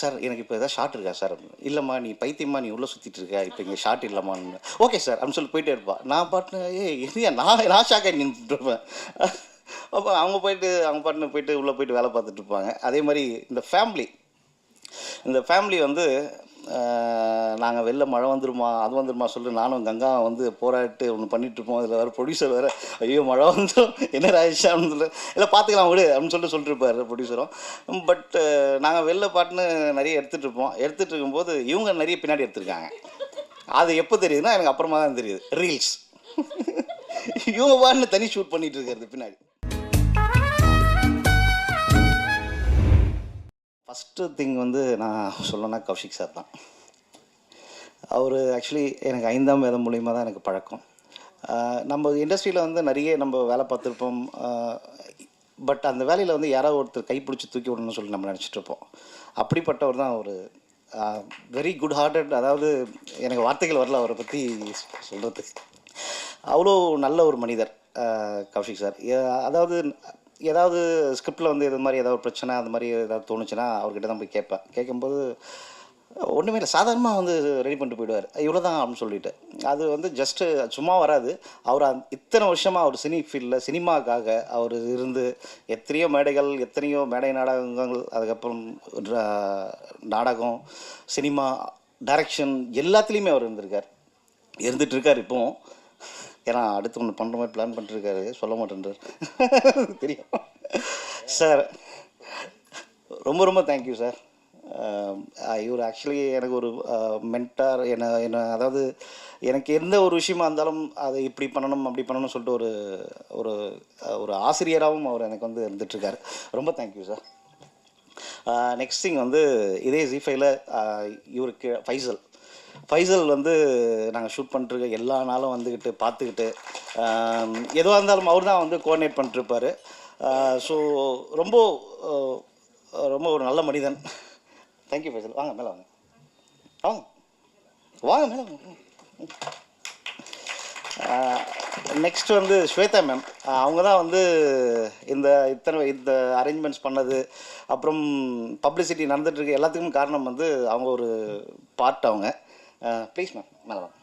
Sir எனக்கு இப்போ எதாவது ஷார்ட் இருக்கா சார்? இல்லைம்மா நீ பைத்தியமா நீ உள்ளே சுற்றிட்டு இருக்க இப்போ இங்கே ஷார்ட் இல்லைம்மான்னு. ஓகே சார் அப்படின்னு சொல்லி போயிட்டே இருப்பா. நான் பாட்டு ஏ இல்லையா நான் நான் ஷாக்காக நின்றுருப்பேன் அப்போ அவங்க போயிட்டு அவங்க பாட்டுன்னு போயிட்டு உள்ளே போயிட்டு வேலை பார்த்துட்டு இருப்பாங்க. அதே மாதிரி இந்த ஃபேமிலி இந்த ஃபேமிலி வந்து நாங்கள் வெளில மழை வந்துருமா அது வந்துருமா சொல்லிட்டு நானும் கங்கா வந்து போராட்டு ஒன்று பண்ணிகிட்ருப்போம் இதில் வேறு ப்ரொடியூசர் வேறு ஐயோ மழை வந்துடும் என்ன ராஜேஷான்னு சொல்லி. இல்லை பார்த்துக்கலாம் விடு. அப்படின்னு சொல்லிட்டு சொல்லிட்டுருப்பார் ப்ரொடியூசரும் பட் நாங்கள் வெளில பாட்டுன்னு நிறைய எடுத்துகிட்டு இருப்போம். எடுத்துகிட்டு இருக்கும்போது இவங்க நிறைய பின்னாடி எடுத்திருக்காங்க. அது எப்போ தெரியுதுன்னா எனக்கு அப்புறமா தான் தெரியுது. ரீல்ஸ் இவங்க பாட்டுன்னு தனி ஷூட் பண்ணிகிட்டு இருக்கிறது பின்னாடி. ஃபஸ்ட்டு திங் வந்து நான் சொல்லணும்னா கௌஷிக் சார் தான். அவர் ஆக்சுவலி எனக்கு ஐந்தாம் வேதம் மூலியமாக தான் எனக்கு பழக்கம். நம்ம இண்டஸ்ட்ரியில் வந்து நிறைய நம்ம வேலை பார்த்துருப்போம். பட் அந்த வேலையில் வந்து யாராவது ஒருத்தர் கைப்பிடிச்சி தூக்கி விடணும்னு சொல்லி நம்ம நினச்சிட்டு இருப்போம். அப்படிப்பட்டவர் தான் ஒரு வெரி குட் ஹார்ட்டட் அதாவது எனக்கு வார்த்தைகள் வரல அவரை பற்றி சொல்கிறதுக்கு அவ்வளோ நல்ல ஒரு மனிதர் கௌஷிக் சார் அதாவது ஏதாவது ஸ்கிரிப்டில் வந்து இது மாதிரி ஏதாவது பிரச்சனை அந்த மாதிரி ஏதாவது தோணுச்சுன்னா அவர்கிட்ட தான் போய் கேட்பேன். கேட்கும்போது ஒன்றுமே இல்லை சாதாரணமாக வந்து ரெடி பண்ணிட்டு போயிடுவார். இவ்வளோ தான் அப்படின்னு சொல்லிட்டு. அது வந்து ஜஸ்ட்டு சும்மா வராது. அவர் இத்தனை வருஷமாக அவர் சினி ஃபீல்டில் சினிமாக்காக அவர் இருந்து எத்தனையோ மேடைகள் எத்தனையோ மேடை நாடகங்கள் அதுக்கப்புறம் நாடகம் சினிமா டைரக்ஷன் எல்லாத்துலேயுமே அவர் இருந்திருக்கார். இருந்துகிட்ருக்கார் இப்போவும் ஏன்னா அடுத்து ஒன்று பண்ணுற மாதிரி பிளான் பண்ணிட்டுருக்காரு சொல்ல மாட்டேன்றார். தெரியும். சார் ரொம்ப ரொம்ப தேங்க்யூ சார் um, uh, இவர் ஆக்சுவலி எனக்கு ஒரு uh, மென்டார் என்ன என்ன அதாவது எனக்கு எந்த ஒரு விஷயமா இருந்தாலும் அதை இப்படி பண்ணணும் அப்படி பண்ணணும் சொல்லிட்டு ஒரு ஒரு uh, ஒரு ஆசிரியராகவும் அவர் எனக்கு வந்து இருந்துகிட்ருக்காரு ரொம்ப தேங்க்யூ சார் நெக்ஸ்ட் திங் வந்து இதே ஜிஃபைல இவருக்கு ஃபைசல் ஃபைசல் வந்து நாங்கள் ஷூட் பண்ணிட்டுருக்க எல்லா நாளும் வந்துக்கிட்டு பார்த்துக்கிட்டு எதுவாக இருந்தாலும் அவர் தான் வந்து கோஆர்டினேட் பண்ணிட்டுருப்பாரு. ஸோ ரொம்ப ரொம்ப ஒரு நல்ல மனிதன். தேங்க்யூ ஃபைசல் வாங்க மேலே வாங்க. வாங்க. வாங்க மேலே வாங்க. நெக்ஸ்ட் வந்து ஸ்வேதா மேம் அவங்க தான் வந்து இந்த இத்தனை இந்த அரேஞ்ச்மெண்ட்ஸ் பண்ணது. அப்புறம் பப்ளிசிட்டி நடந்துகிட்ருக்கு எல்லாத்துக்கும் காரணம் வந்து அவங்க ஒரு பார்ட் அவங்க. ப்ளீஸ் மேம் மேலே வாங்க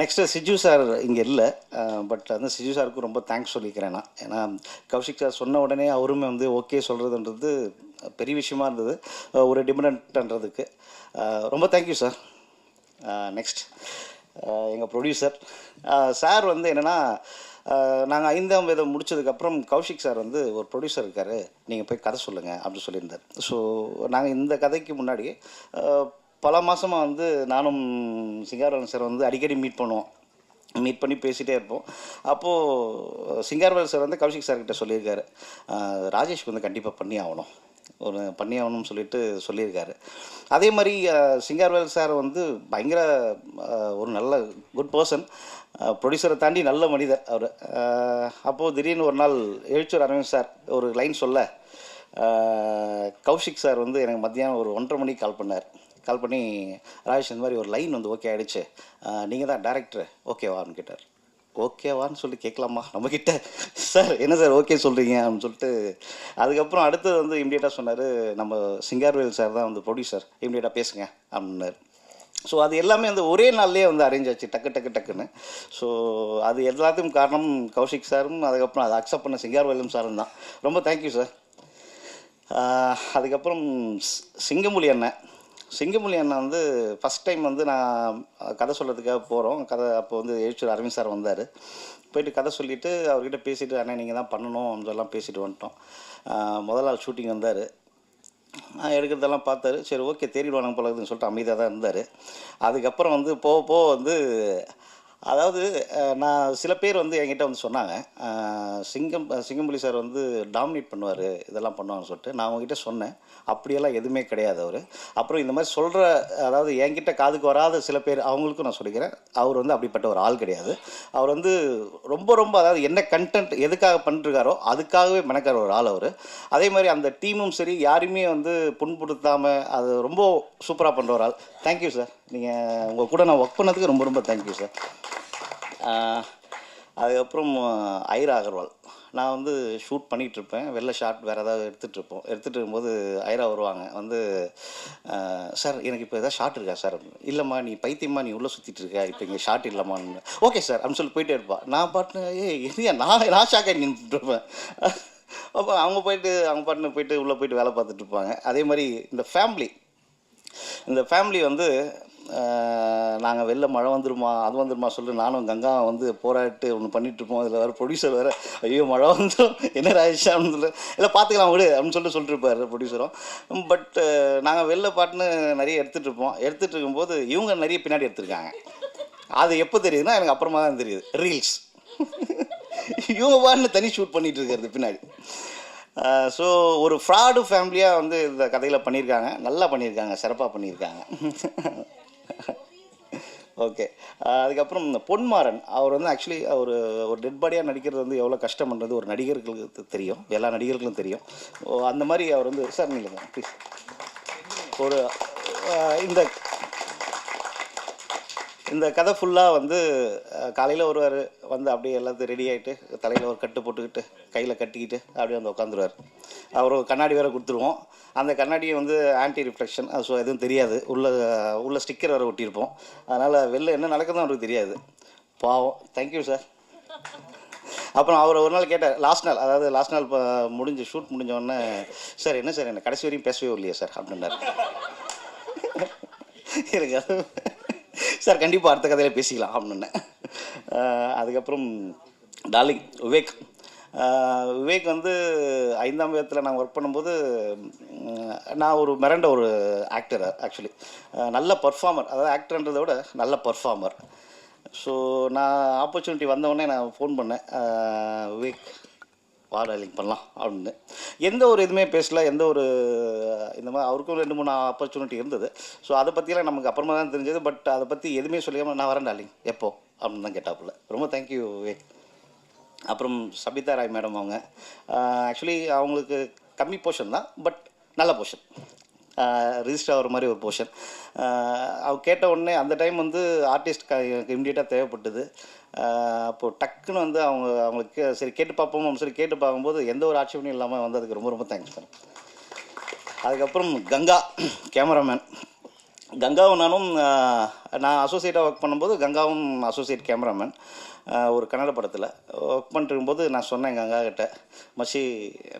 நெக்ஸ்ட்டு சிஜு சார் இங்கே இல்லை. பட் வந்து சிஜு சாருக்கும் ரொம்ப தேங்க்ஸ் சொல்லிக்கிறேன் நான். ஏன்னா கௌஷிக் சார் சொன்ன உடனே அவருமே வந்து ஓகே சொல்கிறதுன்றது பெரிய விஷயமா இருந்தது. Uh, ஒரு டிபெண்ட்ன்றதுக்கு uh, ரொம்ப தேங்க்யூ சார் நெக்ஸ்ட் எங்கள் ப்ரொடியூசர் சார் வந்து என்னென்னா நாங்கள் ஐந்தாம் வேதம் முடிச்சதுக்கப்புறம் கௌஷிக் சார் வந்து ஒரு ப்ரொடியூசர் இருக்கார். நீங்கள் போய் கதை சொல்லுங்கள் அப்படின்னு சொல்லியிருந்தார். ஸோ நாங்கள் இந்த கதைக்கு முன்னாடி பல மாதமாக வந்து நானும் சிங்காரவன் சார் வந்து அடிக்கடி மீட் பண்ணுவோம். மீட் பண்ணி பேசிகிட்டே இருப்போம். அப்போது சிங்காரவேல் சார் வந்து கௌஷிக் சார்கிட்ட சொல்லியிருக்காரு. ராஜேஷ்க்கு வந்து கண்டிப்பாக பண்ணி ஆகணும். ஒரு பண்ணியாகணும்னு சொல்லிட்டு சொல்லியிருக்காரு. அதே மாதிரி சிங்கார்வேல் சார் வந்து பயங்கர ஒரு நல்ல குட் பர்சன் ப்ரொடியூசரை தாண்டி நல்ல மனிதர் அவர். அப்போது திடீர்னு ஒரு நாள் எழுச்சூர் அரவிந்த் சார் ஒரு லைன் சொல்ல கௌஷிக் சார் வந்து எனக்கு மத்தியானம் ஒரு ஒன்றரை மணிக்கு கால் பண்ணார். கால் பண்ணி ராஜேஷ் இந்த மாதிரி ஒரு லைன் வந்து ஓகே ஆகிடுச்சு நீங்கள் தான் டேரக்டர் ஓகேவான்னு கேட்டார். ஓகேவான்னு சொல்லி கேட்கலாமா? நம்மக்கிட்ட சார் என்ன சார் ஓகே சொல்கிறீங்க அப்படின்னு சொல்லிட்டு அதுக்கப்புறம் அடுத்தது வந்து இம்மிடியேட்டாக சொன்னார் நம்ம சிங்கார்வேல் சார் தான் வந்து ப்ரொடியூசர் இம்மிடியேட்டாக பேசுங்க அப்படின்னாரு. ஸோ அது எல்லாமே வந்து ஒரே நாள்லேயே வந்து அரேஞ்ச் ஆச்சு டக்கு டக்கு டக்குன்னு. ஸோ அது எல்லாத்துக்கும் காரணம் கௌஷிக் சாரும் அதுக்கப்புறம் அதை அக்செப்ட் பண்ண சிங்கார்வேலும் சாரும் தான். ரொம்ப தேங்க்யூ சார் அதுக்கப்புறம் சிங்கமொழி அண்ணன். சிங்கமொழி அண்ணா வந்து ஃபஸ்ட் டைம் வந்து நான் கதை சொல்கிறதுக்காக போகிறோம் கதை அப்போ வந்து எழுச்சூர் அரவிந்த் சார் வந்தார். போயிட்டு கதை சொல்லிவிட்டு அவர்கிட்ட பேசிவிட்டு அண்ணா நீங்கள் தான் பண்ணணும் அப்படிலாம் பேசிட்டு வந்துட்டோம். முதல் நாள் ஷூட்டிங் வந்தார். எடுக்கிறதெல்லாம் பார்த்தாரு. சரி ஓகே தேறிடுவானுங்க போலதுன்னு சொல்லிட்டு அமைதியாக தான் இருந்தார். அதுக்கப்புறம் வந்து போக போக வந்து அதாவது நான் சில பேர் வந்து என்கிட்ட வந்து சொன்னாங்க சிங்கம் சிங்கம்புலி சார் வந்து டாமினேட் பண்ணுவார் இதெல்லாம் பண்ணுவாங்கன்னு சொல்லிட்டு. நான் அவங்ககிட்ட சொன்னேன். அப்படியெல்லாம் எதுவுமே கிடையாது அவர். அப்புறம் இந்த மாதிரி சொல்கிற அதாவது என்கிட்ட காதுக்கு வராத சில பேர் அவங்களுக்கும் நான் சொல்லிக்கிறேன். அவர் வந்து அப்படிப்பட்ட ஒரு ஆள் கிடையாது. அவர் வந்து ரொம்ப ரொம்ப அதாவது என்ன கண்டென்ட் எதுக்காக பண்ணிருக்காரோ அதுக்காகவே மெனக்கிற ஒரு ஆள் அவர். அதே மாதிரி அந்த டீமும் சரி யாரையுமே வந்து புண்படுத்தாமல் அது ரொம்ப சூப்பராக பண்ணுற ஒரு ஆள். தேங்க்யூ சார் நீங்கள் உங்கள் கூட நான் ஒர்க் பண்ணதுக்கு ரொம்ப ரொம்ப தேங்க்யூ சார் அதுக்கப்புறம் ஐரா அகர்வால். நான் வந்து ஷூட் பண்ணிகிட்டு இருப்பேன் வெளில ஷார்ட் வேறு ஏதாவது எடுத்துகிட்டு இருப்போம் எடுத்துகிட்டு இருக்கும்போது ஐரா வருவாங்க. வந்து சார் எனக்கு இப்போ எதாவது ஷார்ட் இருக்கா சார்? இல்லைம்மா நீ பைத்தியமா நீ உள்ளே சுற்றிட்டு இருக்க. இப்போ இங்கே ஷார்ட் இல்லைம்மான்னு. Okay sir. அப்படின்னு சொல்லி போயிட்டே இருப்பான் நான் பாட்டு ஏ இல்லையா நான் நான் ஷாக்காக நின்றுட்டுருப்பேன் அப்போ அவங்க போயிட்டு அவங்க பாட்டுன்னு போயிட்டு உள்ளே போயிட்டு வேலை பார்த்துட்டு இருப்பாங்க அதே மாதிரி இந்த ஃபேமிலி இந்த ஃபேமிலி வந்து நாங்கள் வெளில மழை வந்துருமா அது வந்துருமா சொல்லி நானும் கங்கா வந்து போராட்டு ஒன்று பண்ணிகிட்ருப்போம் இதில் அதில் வேறு ப்ரொடியூசர் வேறு ஐயோ மழை வந்துடும் என்ன ராஜேஷா அப்படின்னு சொல்லி. இல்லை பார்த்துக்கலாம் விடு அப்படின்னு சொல்லிட்டு இருப்பார் ப்ரொடியூசரும் பட் நாங்கள் வெளில பாட்டுன்னு நிறைய எடுத்துகிட்டு இருப்போம் எடுத்துகிட்டு இருக்கும்போது இவங்க நிறைய பின்னாடி எடுத்திருக்காங்க. அது எப்போ தெரியுதுன்னா எனக்கு அப்புறமா தான் தெரியுது. ரீல்ஸ் இவங்க பாட்டுன்னு தனி ஷூட் பண்ணிகிட்டு இருக்கிறது பின்னாடி. ஸோ ஒரு ஃப்ராடு ஃபேமிலியாக வந்து இந்த கதையில் பண்ணியிருக்காங்க. நல்லா பண்ணியிருக்காங்க சிறப்பாக பண்ணியிருக்காங்க. ஓகே அதுக்கப்புறம் இந்த பொன்மாறன் அவர் வந்து ஆக்சுவலி அவர் ஒரு டெட் பாடியாக நடிக்கிறது வந்து எவ்வளோ கஷ்டம்ன்றது ஒரு நடிகர்களுக்கு தெரியும். எல்லா நடிகர்களுக்கும் தெரியும். ஓ, அந்த மாதிரி அவர் வந்து சார் நீங்கள் ப்ளீஸ் ஒரு இந்த இந்த கதை ஃபுல்லாக வந்து காலையில் வருவார். வந்து அப்படியே எல்லாத்தையும் ரெடி ஆகிட்டு தலையில் ஒரு கட்டு போட்டுக்கிட்டு கையில் கட்டிக்கிட்டு அப்படியே வந்து உட்காந்துருவார் அவர் கண்ணாடி வேறு கொடுத்துருவோம். அந்த கண்ணாடியை வந்து ஆன்டி ரிஃப்ளெக்ஷன் ஸோ எதுவும் தெரியாது. உள்ள உள்ள ஸ்டிக்கர் வேறு ஒட்டியிருப்போம். அதனால் வெளில என்ன நடக்குதுன்னு அவருக்கு தெரியாது. பாவம். தேங்க்யூ சார் அப்புறம் அவர் ஒரு நாள் கேட்டார் லாஸ்ட் நாள் அதாவது லாஸ்ட் நாள் இப்போ முடிஞ்சு ஷூட் முடிஞ்ச உடனே சார் என்ன சார் என்ன கடைசி வரையும் பேசவே இல்லையா சார் அப்படின்னாரு. எனக்கு அது சார் கண்டிப்பாக அடுத்த கதையில் பேசிக்கலாம் அப்படின்னு அதுக்கப்புறம் டார்லிங் விவேக். விவேக் வந்து ஐந்தாம் விதத்தில் நான் ஒர்க் பண்ணும்போது நான் ஒரு மிரண்ட ஒரு ஆக்டர் ஆக்சுவலி நல்ல பர்ஃபார்மர் அதாவது ஆக்டர்ன்றதை விட நல்ல பர்ஃபார்மர் ஸோ நான் ஆப்பர்ச்சுனிட்டி வந்தவொடனே நான் ஃபோன் பண்ணேன். விவேக். பாடலிங் பண்ணலாம் அப்படின்னு. எந்த ஒரு இதுவுமே பேசல எந்த ஒரு இந்த மாதிரி அவருக்கும் ரெண்டு மூணு ஆப்பர்ச்சுனிட்டி இருந்தது. ஸோ அதை பற்றியெல்லாம் நமக்கு அப்புறமா தான் தெரிஞ்சது. பட் அதை பற்றி எதுவுமே சொல்லியாமல் நான் வரேன் டார்லிங் எப்போ? அப்படின்னு தான் கேட்டாப்புல. ரொம்ப தேங்க்யூ விவேக் அப்புறம் சபிதா ராய் மேடம் அவங்க. ஆக்சுவலி அவங்களுக்கு கம்மி போர்ஷன் தான் பட் நல்ல போர்ஷன் ரிஜிஸ்டர் ஆகிற மாதிரி ஒரு போர்ஷன் அவ கேட்ட உடனே அந்த டைம் வந்து ஆர்டிஸ்ட் இம்மிடியேட்டாக தேவைப்பட்டது. அப்போது டக்குன்னு வந்து அவங்க அவங்களுக்கு சரி கேட்டு பார்ப்போம் சரி கேட்டு பார்க்கும்போது எந்த ஒரு ஆட்சேபனையும் இல்லாமல் வந்து அதுக்கு ரொம்ப ரொம்ப தேங்க்ஸ் சார் அதுக்கப்புறம் கங்கா கேமராமேன் கங்காவும் நானும் நான் அசோசியேட்டாக ஒர்க் பண்ணும்போது கங்காவும் அசோசியேட் கேமராமேன் ஒரு கன்னட படத்தில். ஒர்க் பண்ணிட்டு இருக்கும்போது நான் சொன்னேன் கங்கா கிட்ட மச்சி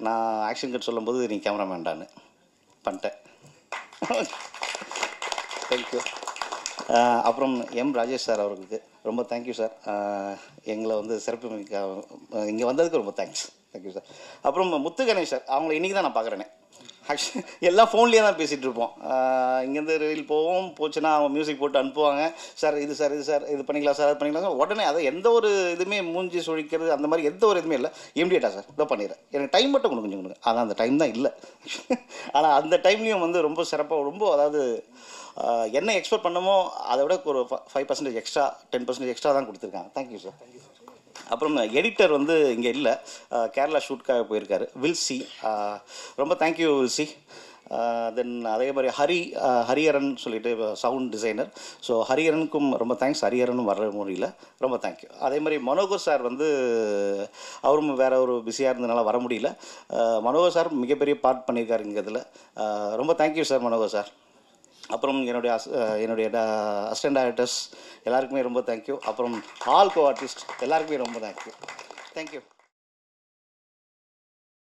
நான் ஆக்ஷன் கட் சொல்லும்போது நீ கேமராமேன்டான்னு பண்ணிட்டேன். தேங்க்யூ அப்புறம் எம் ராஜேஷ் சார் அவர்களுக்கு ரொம்ப தேங்க்யூ சார் எங்களை வந்து சிறப்பு மிக்க இங்கே வந்ததுக்கு ரொம்ப தேங்க்ஸ் தேங்க்யூ சார் அப்புறம் முத்து கணேஷ் சார் அவங்கள இன்றைக்கி தான் நான் பார்க்குறேனே. ஆக்சுவலி எல்லாம் ஃபோன்லேயே தான் பேசிகிட்டு இருப்போம் இங்கேருந்து ரீல் போவோம் போச்சுன்னா அவங்க மியூசிக் போட்டு அனுப்புவாங்க. சார் இது சார் இது சார் இது பண்ணிக்கலாம் சார் அது பண்ணிக்கலாம் சார். உடனே அதை எந்த ஒரு இதுவுமே மூஞ்சி சுழிக்கிறது அந்த மாதிரி எந்த ஒரு இதுவுமே இல்லை. இம்மிடியேட்டா சார் இதை பண்ணிடுறேன். எனக்கு டைம் மட்டும் கொடுங்க கொஞ்சம் கொடுங்க. ஆனால் அந்த டைம் தான் இல்லை. ஆனால் அந்த டைம்லேயும் வந்து ரொம்ப சிறப்பாக ரொம்ப அதாவது என்ன எக்ஸ்பெக்ட் பண்ணமோ அதை விட ஒரு five percentage extra ten percentage extra தான் கொடுத்துருக்காங்க. தேங்க்யூ சார் அப்புறம் எடிட்டர் வந்து இங்கே இல்லை. கேரளா ஷூட்காக போயிருக்காரு. வில் சி ரொம்ப thank you will see then அதே மாதிரி ஹரி ஹரிஹரன் சொல்லிட்டு சவுண்ட் டிசைனர் ஸோ ஹரிஹரனுக்கும் ரொம்ப தேங்க்ஸ் ஹரிஹரனும் வர முடியல ரொம்ப தேங்க்யூ அதே மாதிரி மனோகர் சார் வந்து அவரும் வேற ஒரு பிஸியாக இருந்ததுனால வர முடியல. மனோகர் சார் மிகப்பெரிய பார்ட் பண்ணியிருக்காரு இங்கே இதில் ரொம்ப தேங்க்யூ சார் மனோகர் சார். அப்புறம் என்னுடைய அஸ் என்னுடைய அசிஸ்டன்ட் டைரக்டர்ஸ் எல்லாருக்குமே ரொம்ப தேங்க்யூ அப்புறம் ஆல் கோ ஆர்டிஸ்ட் எல்லாருக்குமே ரொம்ப தேங்க்யூ தேங்க்யூ